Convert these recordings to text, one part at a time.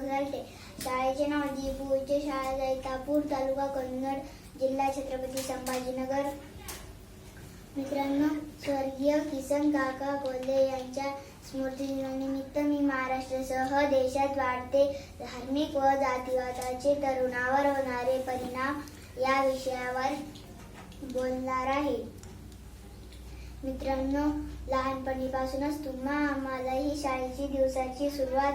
शाळेचे नाव दीपू उच्च शाळा जैतापूर तालुका कन्नड जिल्हा छत्रपती संभाजीनगर. मित्रांनो स्वर्गीय किसन काका कोल्हे यांच्या स्मृतीनिमित्त मी महाराष्ट्रासह देशात वाढते. धार्मिक व जातीवादाचे तरुणावर होणारे परिणाम या विषयावर बोलणार आहे. मित्रांनो लहानपणीपासूनच तुम्हा आम्हालाही शाळेची दिवसाची सुरुवात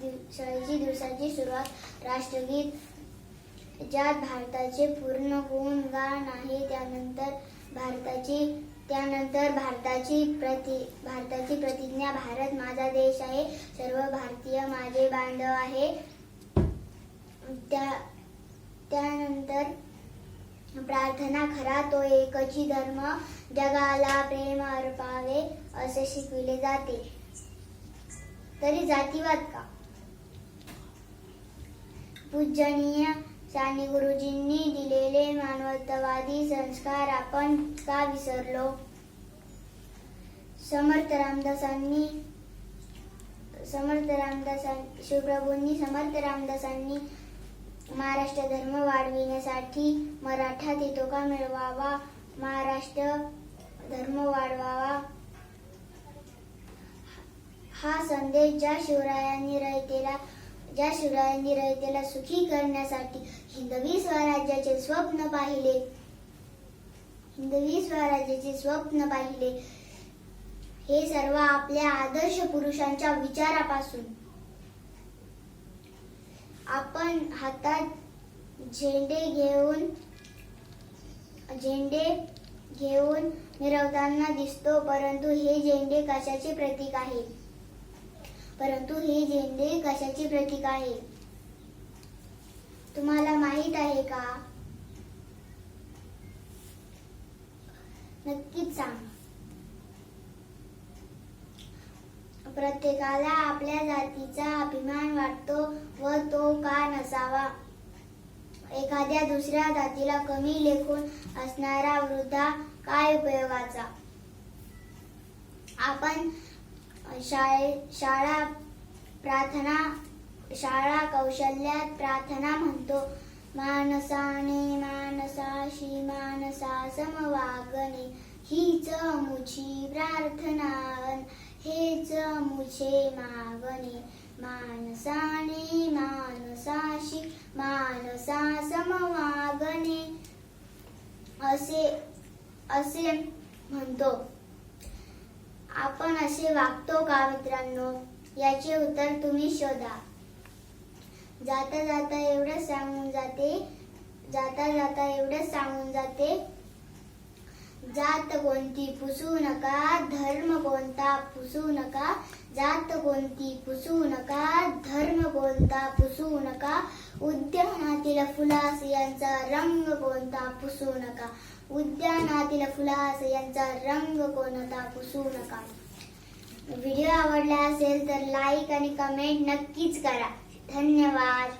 दिव- दिवसाची सुरुवात राष्ट्रगीत ज्यात भारताचे पूर्ण गुणगान आहे त्यानंतर भारताची त्यानंतर भारताची प्रति भारताची प्रतिज्ञा भारत माझा देश आहे सर्व भारतीय माझे बांधव आहे. त्या त्यानंतर प्रार्थना खरा तो एकची धर्म जगाला प्रेम अर्पावे असे शिकविले जाते. तरी जातीवाद का? पूजनीय साने गुरुजींनी दिलेले मानवतावादी संस्कार आपण का विसरलो? समर्थ रामदासांनी समर्थ रामदासां शिवप्रभूंनी समर्थ रामदासांनी महाराष्ट्र धर्म वाढविण्यासाठी मराठा तितोका मिळवावा महाराष्ट्र धर्म वाढवावा. हा संदेश ज्या शिवरायांनी रयतेला ज्या शिवरायांनी रयतेला सुखी करण्यासाठी हिंदवी स्वराज्याचे स्वप्न पाहिले. हिंदवी स्वराज्याचे स्वप्न पाहिले. हे सर्व आपल्या आदर्श पुरुषांच्या विचारापासून. आपण हातात झेंडे घेऊन झेंडे घेऊन मिरवताना दिसतो परंतु हे झेंडे कशाचे प्रतीक आहे? परंतु हे झेंडे कशाचे प्रतीक आहे? तुम्हाला माहीत आहे का? नक्कीच सांग. प्रत्येकाला आपल्या जातीचा अभिमान वाटतो व तो का नसावा? एखाद्या दुसऱ्या जातीला कमी लेखून असणारा वृद्धा काय उपयोगाचा? आपण शाळे शाळा प्रार्थना शाळा कौशल्यात प्रार्थना म्हणतो. मानसाने मानसाशी मानसा समवागणे. हीच मुझी प्रार्थना हेच मुझे मागणे. मानसाने मानसाशी मानसा समवागणे. असे असे म्हणतो. आपण असे वागतो का मित्रांनो? याचे उत्तर तुम्ही शोधा. जाता जाता एवढं सांगून जाते जाता जाता एवढं सांगून जाते जात कोणती पुसू नका धर्म कोणता पुसू नका जात कोणती पुसू नका धर्म कोणता पुसू नका उद्यानातील फुलास यांचा रंग कोणता पुसू नका उद्यानातील फुलास यांचा रंग कोणता पुसू नका व्हिडिओ आवडला असेल तर लाईक आणि कमेंट नक्कीच करा. धन्यवाद.